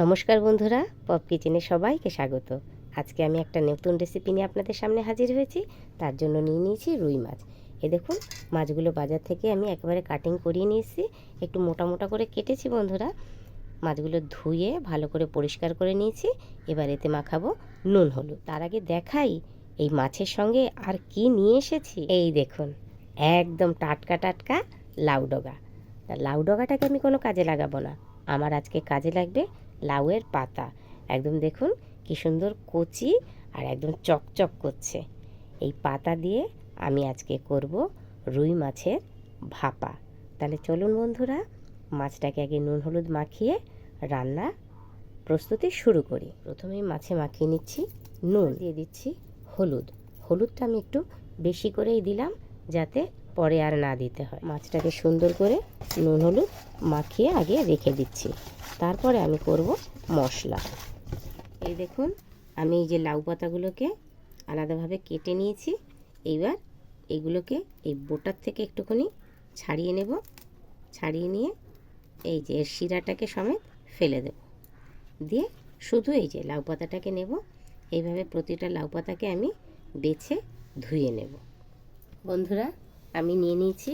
নমস্কার বন্ধুরা, পপ কিচেনে সবাইকে স্বাগত। আজকে আমি একটা নতুন রেসিপি নিয়ে আপনাদের সামনে হাজির হয়েছি, তার জন্য নিয়ে নিয়েছি রুই মাছ। এ দেখুন, মাছগুলো বাজার থেকে আমি একেবারে কাটিং করিয়ে নিয়েছি, একটু মোটা মোটা করে কেটেছি বন্ধুরা। মাছগুলো ধুয়ে ভালো করে পরিষ্কার করে নিয়েছি, এবার এতে মাখাবো নুন, হলুদ। তার আগে দেখাই এই মাছের সঙ্গে আর কি নিয়ে এসেছি। এই দেখুন, একদম টাটকা টাটকা লাউ ডগা। তা লাউ ডগাটাকে আমি কোনো কাজে লাগাবো না। আমার আজকে কাজে লাগবে লাউয়ের পাতা। একদম দেখুন কি সুন্দর কচি আর একদম চকচক করছে। এই পাতা দিয়ে আমি আজকে করব রুই মাছের ভাপা। তাহলে চলুন বন্ধুরা, মাছটাকে আগে নুন হলুদ মাখিয়ে রান্না প্রস্তুতি শুরু করি। প্রথমেই মাছে মাখিয়ে নিচ্ছি নুন। দিয়ে দিচ্ছি হলুদ। হলুদটা আমি একটু বেশি করেই দিলাম যাতে পরে আর না দিতে হয়। মাছটাকে সুন্দর করে নুন, হলুদ মাখিয়ে আগে রেখে দিচ্ছি। তারপরে আমি করব মশলা। এই দেখুন, আমি এই যে লাউ পাতাগুলোকে আলাদাভাবে কেটে নিয়েছি। এইবার এইগুলোকে এই বোটার থেকে একটুখানি ছাড়িয়ে নেব। ছাড়িয়ে নিয়ে এই যে শিরাটাকে সমেত ফেলে দেব। দিয়ে শুধু এই যে লাউ পাতাটাকে নেব। এইভাবে প্রতিটা লাউ পাতাকে আমি বেছে ধুয়ে নেব। বন্ধুরা আমি নিয়ে নিয়েছি।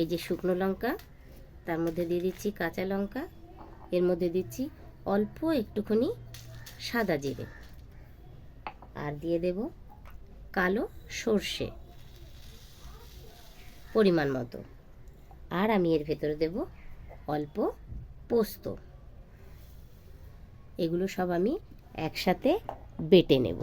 এই যে শুকনো লঙ্কা, তার মধ্যে দিয়ে দিচ্ছি কাঁচা লঙ্কা, এর মধ্যে দিচ্ছি অল্প একটুখানি সাদা জিরে। আর দিয়ে দেব কালো সর্ষে, পরিমাণ মতো। আর আমি এর ভেতরে দেব অল্প পোস্ত। এগুলো সব আমি একসাথে বেটে নেব।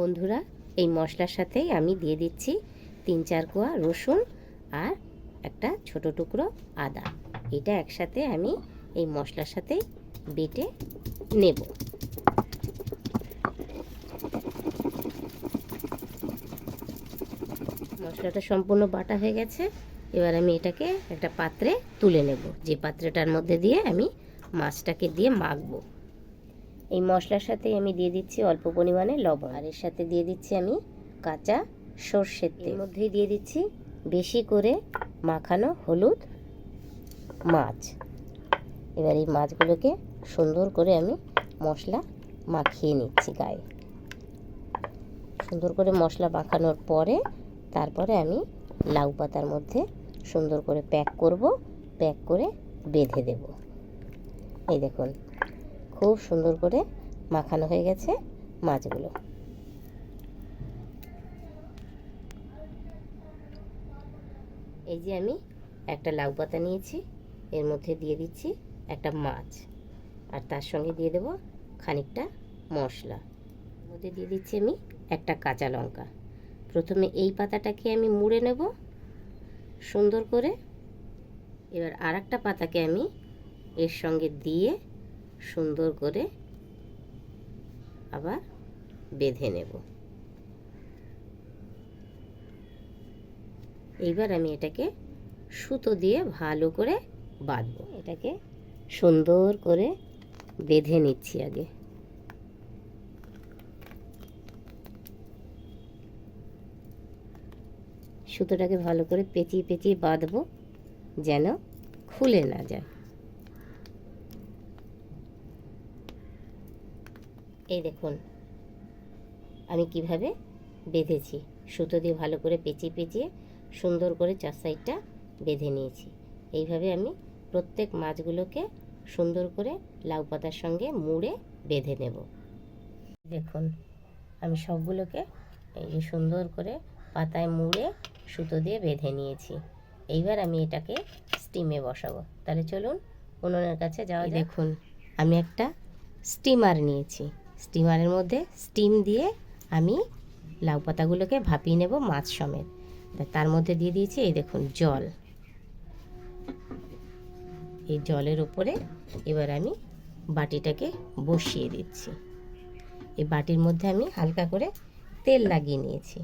বন্ধুরা, এই মশলার সাথেই আমি দিয়ে দিচ্ছি তিন চার কোয়া রসুন আর একটা ছোট টুকরো আদা। এটা একসাথে আমি এই মশলার সাথে বেটে নেব। মশলাটা সম্পূর্ণ বাটা হয়ে গেছে। এবার আমি এটাকে একটা পাত্রে তুলে নেব। যে পাত্রটার মধ্যে দিয়ে আমি মাছটাকে দিয়ে মাখবো। এই মশলার সাথে আমি দিয়ে দিচ্ছি অল্প পরিমাণে লবণ। আর এর সাথে দিয়ে দিচ্ছি আমি কাঁচা সর্ষের তেল। মধ্যেই দিয়ে দিচ্ছি বেশি করে মাখানো হলুদ মাছ। এবার এই মাছগুলোকে সুন্দর করে আমি মশলা মাখিয়ে নিচ্ছি গায়ে। সুন্দর করে মশলা মাখানোর পরে তারপরে আমি লাউ পাতার মধ্যে সুন্দর করে প্যাক করব, প্যাক করে বেঁধে দেব। এই দেখুন খুব সুন্দর করে মাখানো হয়ে গেছে মাছগুলো। এই যে আমি একটা লাউ পাতা নিয়েছি, এর মধ্যে দিয়ে দিচ্ছি একটা মাছ, আর তার সঙ্গে দিয়ে দেব খানিকটা মশলা। এর মধ্যে দিয়ে দিচ্ছি আমি একটা কাঁচা লঙ্কা। প্রথমে এই পাতাটাকে আমি মুড়ে নেব, সুন্দর করে। এবার আর পাতাকে আমি এর সঙ্গে দিয়ে সুন্দর করে আবার বেঁধে নেব। এইবার আমি এটাকে সুতো দিয়ে ভালো করে বাঁধবো। এটাকে সুন্দর করে বেঁধে নিচ্ছি আগে। সুতোটাকে ভালো করে পেঁচিয়ে পেঁচিয়ে বাঁধবো যেন খুলে না যায়। এই দেখুন। আমি কীভাবে বেঁধেছি? সুতো দিয়ে ভালো করে পেঁচিয়ে পেঁচিয়ে সুন্দর করে চার সাইডটা বেঁধে নিয়েছি। এইভাবে আমি প্রত্যেক মাছগুলোকে সুন্দর করে লাউ পাতার সঙ্গে মুড়ে বেঁধে নেব। দেখুন আমি সবগুলোকে এই যে সুন্দর করে পাতায় মুড়ে সুতো দিয়ে বেঁধে নিয়েছি। এইবার আমি এটাকে স্টিমে বসাবো। তাহলে চলুন উনুনের কাছে যাওয়া দেখুন আমি একটা স্টিমার নিয়েছি। স্টিমারের মধ্যে স্টিম দিয়ে আমি লাউ পাতাগুলোকে ভাপিয়ে নেব মাছ সমেত। তার মধ্যে দিয়ে দিয়েছি এই দেখুন জল। এই জলের উপরে এবার আমি বাটিটাকে বসিয়ে দিচ্ছি। এই বাটির মধ্যে আমি হালকা করে তেল লাগিয়ে নিয়েছি।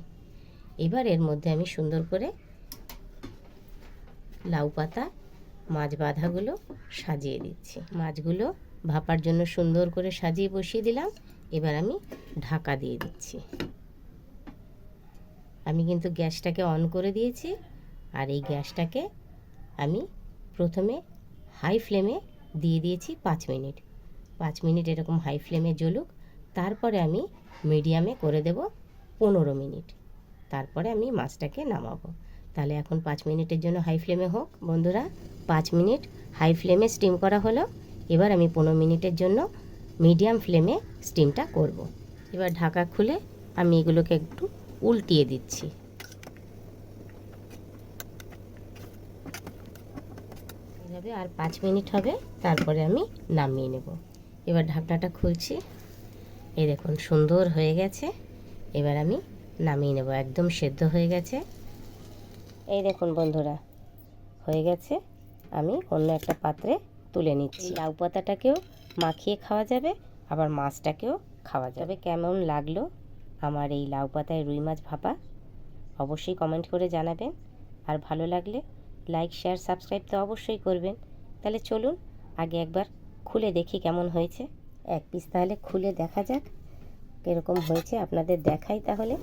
এবার এর মধ্যে আমি সুন্দর করে লাউ পাতা, মাছ বাঁধাগুলো সাজিয়ে দিচ্ছি। মাছগুলো ভাপার জন্য সুন্দর করে সাজিয়ে বসিয়ে দিলাম। এবার আমি ঢাকা দিয়ে দিচ্ছি। আমি কিন্তু গ্যাসটাকে অন করে দিয়েছি আর এই গ্যাসটাকে আমি প্রথমে হাই ফ্লেমে দিয়ে দিয়েছি পাঁচ মিনিট। পাঁচ মিনিট এরকম হাই ফ্লেমে জ্বলুক, তারপরে আমি মিডিয়ামে করে দেব পনেরো মিনিট। তারপরে আমি মাছটাকে নামাবো। তাহলে এখন পাঁচ মিনিটের জন্য হাই ফ্লেমে হোক। বন্ধুরা, পাঁচ মিনিট হাই ফ্লেমে স্টিম করা হলো। এবার আমি পনেরো মিনিটের জন্য মিডিয়াম ফ্লেমে স্টিমটা করব। এবার ঢাকা খুলে আমি এগুলোকে একটু উল্টিয়ে দিচ্ছি। এভাবে আর পাঁচ মিনিট হবে, তারপরে আমি নামিয়ে নেব। এবার ঢাকনাটা খুলছি। এই দেখুন, সুন্দর হয়ে গেছে। এবার আমি নামিয়ে নেব, একদম সেদ্ধ হয়ে গেছে। এই দেখুন বন্ধুরা, হয়ে গেছে। আমি অন্য একটা পাত্রে তুলে নিচ্ছি। লাউ পাতাটাকেও মাখিয়ে খাওয়া যাবে আবার মাছটাকেও খাওয়া যাবে। কেমন লাগল আমার এই লাউ পাতায় রুই মাছ ভাপা? অবশ্যই কমেন্ট করে জানাবেন। আর ভালো লাগলে লাইক শেয়ার সাবস্ক্রাইব তো অবশ্যই করবেন। তাহলে চলুন আগে একবার খুলে দেখি কেমন হয়েছে। এক পিস তাহলে খুলে দেখা যাক কীরকম হয়েছে। আপনাদের দেখাই তাহলে।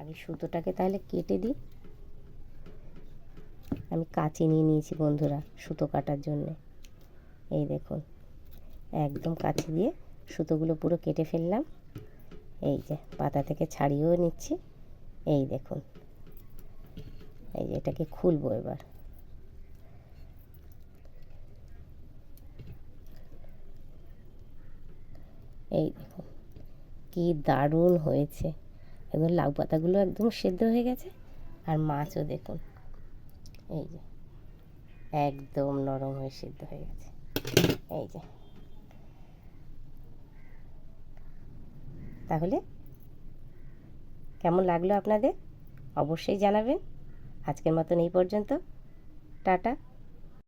আগে সুতোটাকে তাহলে কেটে দিই। আমি কাঁচি নিয়ে নিয়েছি বন্ধুরা সুতো কাটার জন্যে। এই দেখুন, একদম কাঁচি দিয়ে সুতোগুলো পুরো কেটে ফেললাম। এই যে, পাতা থেকে ছাড়িয়েও নিচ্ছি। এই দেখুন, এই যে এটাকে খুলবো এবার। এই দেখুন, কি দারুণ হয়েছে। একদম লাউ পাতাগুলো একদম সেদ্ধ হয়ে গেছে, আর মাছও দেখুন। এই যে, একদম নরম হয়ে সেদ্ধ হয়ে গেছে। এই যে তাহলে? কেমন লাগল আপনাদের? অবশ্যই জানাবেন। আজকের মতন এই পর্যন্ত। টাটা।